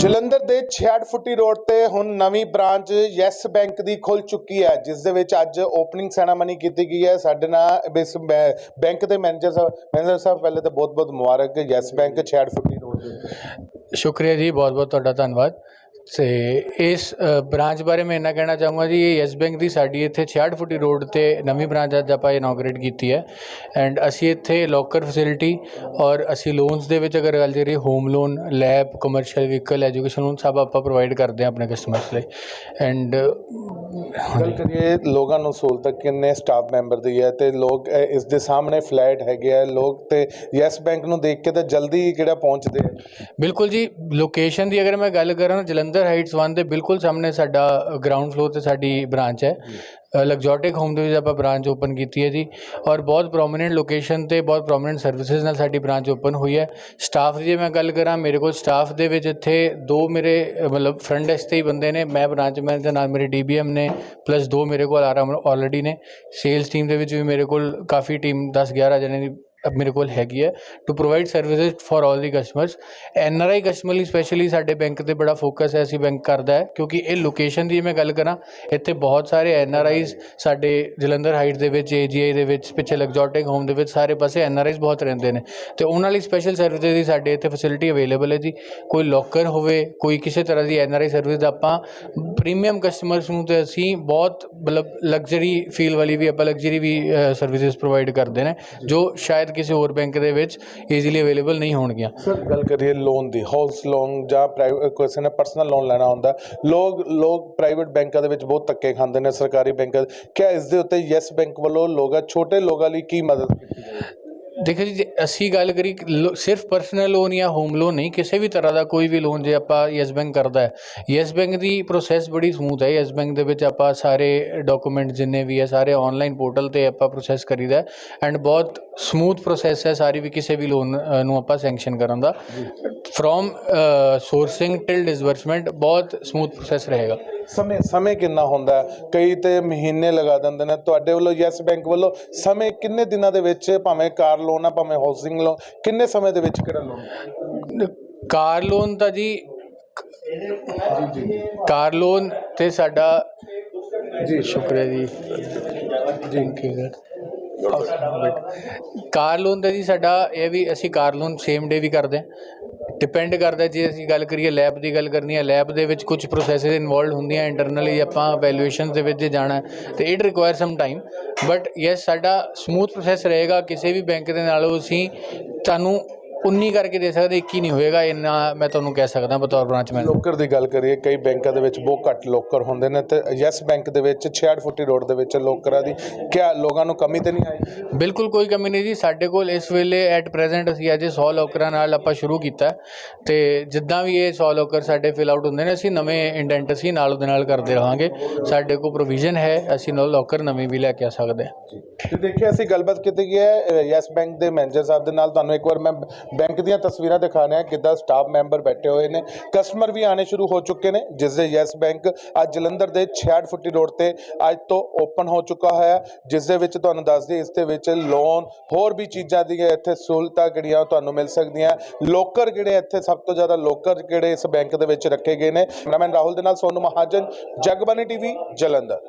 66 ਫੁੱਟੀ ਰੋਡ ਤੇ ਹੁਣ ਨਵੀਂ ਬ੍ਰਾਂਚ ਯੈਸ ਬੈਂਕ ਦੀ ਖੁੱਲ ਚੁੱਕੀ ਹੈ, ਜਿਸ ਦੇ ਵਿੱਚ ਅੱਜ ਓਪਨਿੰਗ ਸੈਰਾਮਨੀ ਕੀਤੀ ਗਈ ਹੈ। ਸਾਡੇ ਨਾਲ ਬਿਸ ਬੈ- ਬੈਂਕ ਦੇ ਮੈਨੇਜਰ ਸਾਹਿਬ ਮੈਨੇਜਰ ਸਾਹਿਬ, ਪਹਿਲੇ ਤਾਂ ਬਹੁਤ ਬਹੁਤ ਮੁਬਾਰਕ। ਯੈਸ ਬੈਂਕ 66 ਫੁੱਟੀ ਰੋਡ ਤੇ ਸ਼ੁਕਰੀਆ ਜੀ ਬਹੁਤ ਬਹੁਤ ਤੁਹਾਡਾ ਧੰਨਵਾਦ। ਤੇ ਇਸ ਬ੍ਰਾਂਚ ਬਾਰੇ ਮੈਂ ਇੰਨਾ ਕਹਿਣਾ ਚਾਹੂੰਗਾ ਜੀ ਇਹ ਯੈਸ ਬੈਂਕ ਦੀ ਸਾਡੀ ਇੱਥੇ 66 ਫੁੱਟੀ ਰੋਡ ਤੇ ਨਵੀਂ ਬ੍ਰਾਂਚ ਅੱਜ ਆਪਾਂ ਇਨੋਗਰੇਟ ਕੀਤੀ ਹੈ। ਐਂਡ ਅਸੀਂ ਇੱਥੇ ਲੋਕਰ ਫੈਸਿਲਿਟੀ ਔਰ ਅਸੀਂ ਲੋਨਸ ਦੇ ਵਿੱਚ ਅਗਰ ਗੱਲ ਕਰੀਏ ਹੋਮ ਲੋਨ ਲੈਬ ਕਮਰਸ਼ੀਅਲ ਵਹੀਕਲ ਐਜੂਕੇਸ਼ਨ ਲੋਨ ਸਭ ਆਪਾਂ ਪ੍ਰੋਵਾਈਡ ਕਰਦੇ ਹਾਂ ਆਪਣੇ ਕਸਟਮਰਸ ਲਈ। ਐਂਡ ਗੱਲ ਕਰੀਏ ਲੋਕਾਂ ਨੂੰ ਸਹੂਲਤ ਕਿੰਨੇ ਸਟਾਫ ਮੈਂਬਰ ਦੀ ਹੈ ਤੇ ਲੋਕ ਇਸ ਦੇ ਸਾਹਮਣੇ ਫਲੈਟ ਹੈਗੇ ਆ ਲੋਕ ਤੇ ਯੈਸ ਬੈਂਕ ਨੂੰ ਦੇਖ ਕੇ ਤਾਂ ਜਲਦੀ ਕਿਹੜਾ ਪਹੁੰਚਦੇ ਆ। ਬਿਲਕੁਲ ਜੀ ਲੋਕੇਸ਼ਨ ਦੀ ਅਗਰ ਮੈਂ ਗੱਲ ਕਰਾਂ ਜਲੰਧਰ ਹਾਈਟਸ 1 ਦੇ ਬਿਲਕੁਲ ਸਾਹਮਣੇ ਸਾਡਾ ਗਰਾਊਂਡ ਫਲੋਰ ਤੇ ਸਾਡੀ ਬ੍ਰਾਂਚ ਹੈ। ਲਗਜ਼ੋਟਿਕ ਹੋਮ ਦੇ ਵਿੱਚ ਆਪਾਂ ਬ੍ਰਾਂਚ ਓਪਨ ਕੀਤੀ ਹੈ ਜੀ। ਔਰ ਬਹੁਤ ਪ੍ਰੋਮਿਨੈਂਟ ਲੋਕੇਸ਼ਨ ਤੇ ਬਹੁਤ ਪ੍ਰੋਮਿਨੈਂਟ ਸਰਵਿਸਿਜ਼ ਨਾਲ ਸਾਡੀ ਬ੍ਰਾਂਚ ਓਪਨ ਹੋਈ ਹੈ। ਸਟਾਫ ਦੀ ਜੇ ਮੈਂ ਗੱਲ ਕਰਾਂ ਮੇਰੇ ਕੋਲ ਸਟਾਫ ਦੇ ਵਿੱਚ ਇੱਥੇ ਦੋ ਮੇਰੇ ਮਤਲਬ ਫਰੰਟ ਡੈਸਕ ਤੇ ਹੀ ਬੰਦੇ ਨੇ। ਮੈਂ ਬ੍ਰਾਂਚ ਮੈਨੇਜਰ ਨਾਲ ਮੇਰੇ ਡੀਬੀਐਮ ਨੇ ਪਲੱਸ ਦੋ ਮੇਰੇ ਕੋਲ ਆਰਾਮ ਆਲਰੇਡੀ ਨੇ। ਸੇਲਸ ਟੀਮ ਦੇ ਵਿੱਚ ਵੀ ਮੇਰੇ ਕੋਲ ਕਾਫੀ ਟੀਮ 10 11 ਜਣੇ ਦੀ ਮੇਰੇ ਕੋਲ ਹੈਗੀ ਹੈ to provide services for all the customers N R I customer ਲਈ ਸਪੈਸ਼ਲੀ ਸਾਡੇ ਬੈਂਕ ਤੇ ਬੜਾ ਫੋਕਸ ਹੈ, ਅਸੀਂ ਬੈਂਕ ਕਰਦਾ ਹੈ, ਕਿਉਂਕਿ ਇਹ ਲੋਕੇਸ਼ਨ ਦੀ ਮੈਂ ਗੱਲ ਕਰਾਂ, ਇੱਥੇ ਬਹੁਤ ਸਾਰੇ ਐਨ ਆਰ ਆਈਜ਼ ਸਾਡੇ ਜਲੰਧਰ ਹਾਈਟ ਦੇ ਵਿੱਚ ਏਜੀਆਈ ਦੇ ਵਿੱਚ, ਪਿੱਛੇ ਲਗਜ਼ੋਟਿਕ ਹੋਮ ਦੇ ਵਿੱਚ, ਸਾਰੇ ਪਾਸੇ ਐਨ ਆਰ ਆਈਜ਼ ਬਹੁਤ ਰਹਿੰਦੇ ਨੇ। ਤੇ ਉਹਨਾਂ ਲਈ ਸਪੈਸ਼ਲ ਸਰਵਿਸਿਜ਼ ਦੀ ਸਾਡੇ ਇੱਥੇ ਫੈਸਿਲਿਟੀ ਅਵੇਲੇਬਲ ਹੈ ਜੀ। ਕੋਈ ਲੋਕਰ ਹੋਵੇ, ਕੋਈ ਕਿਸੇ ਤਰ੍ਹਾਂ ਦੀ ਐਨ ਆਰ ਆਈ ਸਰਵਿਸ ਆਪਾਂ ਪ੍ਰੀਮੀਅਮ ਕਸਟਮਰਸ ਨੂੰ ਤੇ ਅਸੀਂ ਬਹੁਤ ਮਤਲਬ ਲਗਜ਼ਰੀ ਫੀਲ ਵਾਲੀ ਵੀ, ਆਪਾਂ ਲਗਜ਼ਰੀ ਵੀ ਸਰਵਿਸਿਜ਼ ਪ੍ਰੋਵਾਈਡ ਕਰਦੇ ਨੇ, ਜੋ ਸ਼ਾਇਦ ਕਿਸੇ ਹੋਰ ਬੈਂਕ ਦੇ ਵਿੱਚ ਈਜ਼ੀਲੀ ਅਵੇਲੇਬਲ ਨਹੀਂ ਹੋਣਗੀਆਂ। ਸਰ ਗੱਲ ਕਰੀਏ ਲੋਨ ਦੀ ਹਾਊਸ ਲੋਨ ਜਾਂ ਪ੍ਰਾਈਵੇਟ ਕਿਸੇ ਨੇ ਪਰਸਨਲ ਲੋਨ ਲੈਣਾ ਹੁੰਦਾ, ਲੋਕ ਲੋਕ ਪ੍ਰਾਈਵੇਟ ਬੈਂਕਾਂ ਦੇ ਵਿੱਚ ਬਹੁਤ ਧੱਕੇ ਖਾਂਦੇ ਨੇ, ਸਰਕਾਰੀ ਬੈਂਕਾਂ ਕਿਆ ਇਸ ਦੇ ਉੱਤੇ ਯੈਸ ਬੈਂਕ ਵੱਲੋਂ ਲੋਕਾਂ, ਛੋਟੇ ਲੋਕਾਂ ਲਈ ਕੀ ਮਦਦ ਕੀਤੀ ਜਾਏਗੀ ਦੇਖੋ ਜੀ ਜੇ ਅਸੀਂ ਗੱਲ ਕਰੀ ਲੋ- ਸਿਰਫ ਪਰਸਨਲ ਲੋਨ ਜਾਂ ਹੋਮ ਲੋਨ ਨਹੀਂ ਕਿਸੇ ਵੀ ਤਰ੍ਹਾਂ ਦਾ ਕੋਈ ਵੀ ਲੋਨ ਜੇ ਆਪਾਂ ਯੈਸ ਬੈਂਕ ਕਰਦਾ ਹੈ ਯੈਸ ਬੈਂਕ ਦੀ ਪ੍ਰੋਸੈਸ ਬੜੀ ਸਮੂਥ ਹੈ। ਯੈਸ ਬੈਂਕ ਦੇ ਵਿੱਚ ਆਪਾਂ ਸਾਰੇ ਡਾਕੂਮੈਂਟ ਜਿੰਨੇ ਵੀ ਹੈ ਸਾਰੇ ਆਨਲਾਈਨ ਪੋਰਟਲ ਤੇ ਆਪਾਂ ਪ੍ਰੋਸੈਸ ਕਰੀਦਾ ਐਂਡ ਬਹੁਤ ਸਮੂਥ ਪ੍ਰੋਸੈਸ ਹੈ ਸਾਰੀ ਵੀ ਕਿਸੇ ਵੀ ਲੋਨ ਨੂੰ ਆਪਾਂ ਸੈਂਕਸ਼ਨ ਕਰਨ ਦਾ। ਫਰੋਮ ਸੋਰਸਿੰਗ ਟਿਲ ਡਿਸਬਰਸਮੈਂਟ ਬਹੁਤ ਸਮੂਥ ਪ੍ਰੋਸੈਸ ਰਹੇਗਾ। ਸਮੇਂ ਸਮੇਂ ਕਿੰਨਾ ਹੁੰਦਾ? ਕਈ ਤੇ ਮਹੀਨੇ ਲਗਾ ਦਿੰਦੇ ਨੇ। ਤੁਹਾਡੇ ਵੱਲੋਂ ਯੈਸ ਬੈਂਕ ਵੱਲੋਂ ਸਮੇਂ ਕਿੰਨੇ ਦਿਨਾਂ ਦੇ ਵਿੱਚ ਭਾਵੇਂ ਕਾਰ ਲੋਨ ਆ ਭਾਵੇਂ ਹਾਊਸਿੰਗ ਲੋਨ ਕਿੰਨੇ ਸਮੇਂ ਦੇ ਵਿੱਚ ਕਿਹੜਾ ਲੋਨ? ਕਾਰ ਲੋਨ ਤਾਂ ਜੀ ਕਾਰ ਲੋਨ ਤੇ ਸਾਡਾ ਜੀ। ਸ਼ੁਕਰੀਆ ਜੀ। ਥੈਂਕ ਯੂ ਕਾਰ ਲੋਨ ਦਾ ਜੀ ਸਾਡਾ ਇਹ ਵੀ ਅਸੀਂ ਕਾਰ ਲੋਨ ਸੇਮ ਡੇ ਵੀ ਕਰਦੇ ਹਾਂ। ਡਿਪੈਂਡ ਕਰਦਾ ਜੇ ਅਸੀਂ ਗੱਲ ਕਰੀਏ ਲੈਬ ਦੀ ਗੱਲ ਕਰਨੀ ਹੈ ਲੈਬ ਦੇ ਵਿੱਚ ਕੁਝ ਪ੍ਰੋਸੈਸਸ ਇਨਵੋਲਡ ਹੁੰਦੀਆਂ ਇੰਟਰਨਲੀ ਆਪਾਂ ਵੈਲੂਏਸ਼ਨ ਦੇ ਵਿੱਚ ਜੇ ਜਾਣਾ ਹੈ, ਤੇ it require some time but yes ਸਾਡਾ ਸਮੂਥ ਪ੍ਰੋਸੈਸ ਰਹੇਗਾ, ਕਿਸੇ ਵੀ ਬੈਂਕ ਦੇ ਨਾਲੋਂ ਅਸੀਂ ਤੁਹਾਨੂੰ 19 ਕਰਕੇ ਦੇ ਸਕਦੇ 21 ਨਹੀਂ ਹੋਏਗਾ ਇੰਨਾ ਮੈਂ ਤੁਹਾਨੂੰ ਕਹਿ ਸਕਦਾ ਬਤੌਰ ਬ੍ਰਾਂਚ ਮੈਨੇਜਰ। ਲੋਕਰ ਦੀ ਗੱਲ ਕਰੀਏ ਕਈ ਬੈਂਕਾਂ ਦੇ ਵਿੱਚ ਬਹੁਤ ਘੱਟ ਲੋਕਰ ਹੁੰਦੇ ਨੇ ਤੇ ਯੈਸ ਬੈਂਕ ਦੇ ਵਿੱਚ 66 ਫੁੱਟੀ ਰੋਡ ਦੇ ਵਿੱਚ ਲੋਕਰਾਂ ਦੀ ਕਿਆ ਲੋਕਾਂ ਨੂੰ ਕਮੀ ਤੇ ਨਹੀਂ ਆਈ? ਬਿਲਕੁਲ ਕੋਈ ਕਮੀ ਨਹੀਂ ਜੀ। ਸਾਡੇ ਕੋਲ ਇਸ ਵੇਲੇ ਐਟ ਪ੍ਰੈਜ਼ੈਂਟ ਅਸੀਂ ਅਜੇ 100 ਲੋਕਰਾਂ ਨਾਲ ਆਪਾਂ ਸ਼ੁਰੂ ਕੀਤਾ। ਤੇ ਜਿੱਦਾਂ ਵੀ ਇਹ 100 ਲੋਕਰ ਸਾਡੇ ਫਿਲ ਆਊਟ ਹੁੰਦੇ ਨੇ ਅਸੀਂ ਨਵੇਂ ਇੰਡੈਂਟ ਅਸੀਂ ਨਾਲ ਦੇ ਨਾਲ ਕਰਦੇ ਰਹਾਂਗੇ। ਸਾਡੇ ਕੋਲ ਪ੍ਰੋਵੀਜ਼ਨ ਹੈ ਅਸੀਂ ਨੋ ਲੋਕਰ ਨਵੇਂ ਵੀ ਲੈ ਕੇ ਆ ਸਕਦੇ ਹਾਂ। ਤੇ ਦੇਖਿਆ ਅਸੀਂ ਗੱਲਬਾਤ ਕੀਤੀ ਹੈ ਯੈਸ ਬੈਂਕ ਦੇ ਮੈਨੇਜਰ ਸਾਹਿਬ ਦੇ ਨਾਲ। ਤੁਹਾਨੂੰ ਇੱਕ ਵਾਰ ਮੈਂ ਬੈਂਕ ਦੀਆਂ ਤਸਵੀਰਾਂ ਦਿਖਾਣੇ ਆ ਕਿੱਦਾਂ ਸਟਾਫ ਮੈਂਬਰ ਬੈਠੇ ਹੋਏ ਨੇ। ਕਸਟਮਰ ਵੀ ਆਣੇ ਸ਼ੁਰੂ ਹੋ ਚੁੱਕੇ ਨੇ, ਜਿਸ ਦੇ ਯੈਸ ਬੈਂਕ ਅੱਜ ਜਲੰਧਰ ਦੇ 66 ਫੁੱਟੀ ਰੋਡ ਤੇ ਅੱਜ ਤੋਂ ਓਪਨ ਹੋ ਚੁੱਕਾ ਹੋਇਆ ਜਿਸ ਦੇ ਵਿੱਚ ਤੁਹਾਨੂੰ ਦੱਸ ਦਈਏ, ਇਸ ਦੇ ਵਿੱਚ ਲੋਨ ਹੋਰ ਵੀ ਚੀਜ਼ਾਂ ਦੀਆਂ ਇੱਥੇ ਸਹੂਲਤਾਂ ਜਿਹੜੀਆਂ ਉਹ ਤੁਹਾਨੂੰ ਮਿਲ ਸਕਦੀਆਂ। ਲੋਕਰ ਜਿਹੜੇ ਇੱਥੇ ਸਭ ਤੋਂ ਜ਼ਿਆਦਾ ਲੋਕਰ ਜਿਹੜੇ ਇਸ ਬੈਂਕ ਦੇ ਵਿੱਚ ਰੱਖੇ ਗਏ ਨੇ। ਕੈਮਰਾਮੈਨ ਰਾਹੁਲ ਦੇ ਨਾਲ ਸੋਨੂ ਮਹਾਜਨ ਜਗਬਾਨੀ ਟੀਵੀ, ਜਲੰਧਰ।